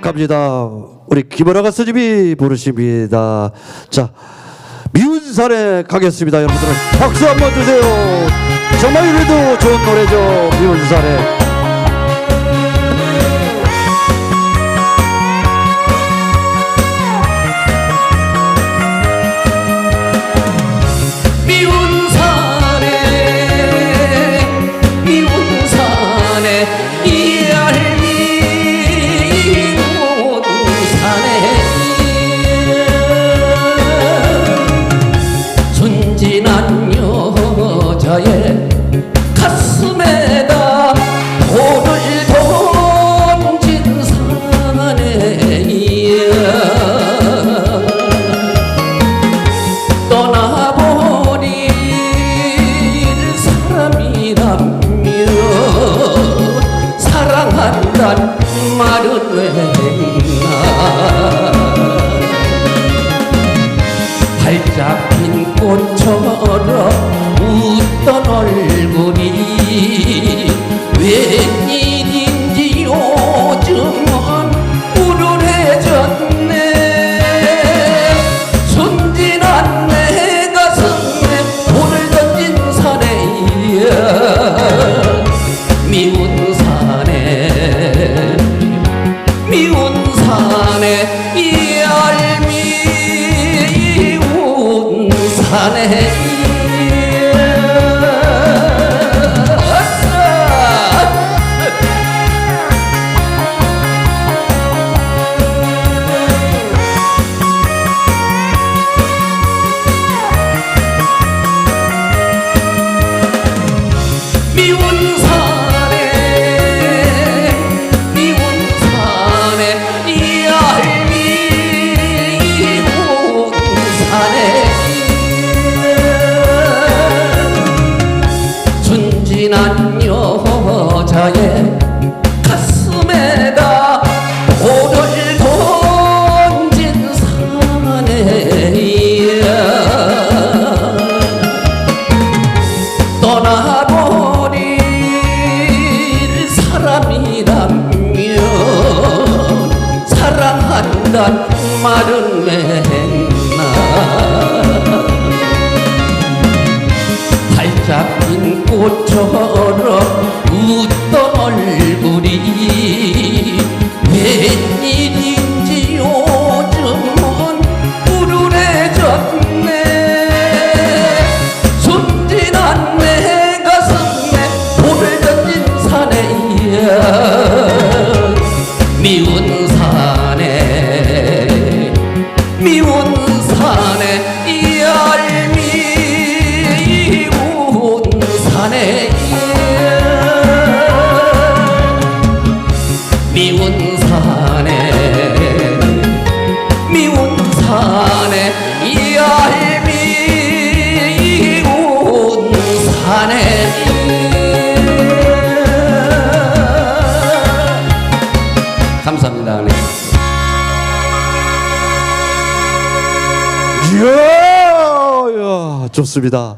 갑니다. 우리 김원아가 스님이 부르십니다. 자, 미운 산에 가겠습니다. 여러분들 박수 한번 주세요. 정말 이래도 좋은 노래죠. 미운 산에. 여자의 가슴에다 돌을 던진 산에 떠나버릴 사람이라며 사랑한단 말은 왜 했나 활짝 핀 꽃처럼 웃던 얼굴이 웬일인지 요즘은 우울해졌네. 순진한 내 가슴에 돌을 던진 사내야 미운 사내 미운 산에 이알미운 산에 순진한 여자의 가슴에다 돌을 던진 사내야 떠나버릴 사람이라면 사랑한단 말은 왜 했나 활짝 핀 꽃처럼 미운 사내 이알 이야, 이야, 좋습니다.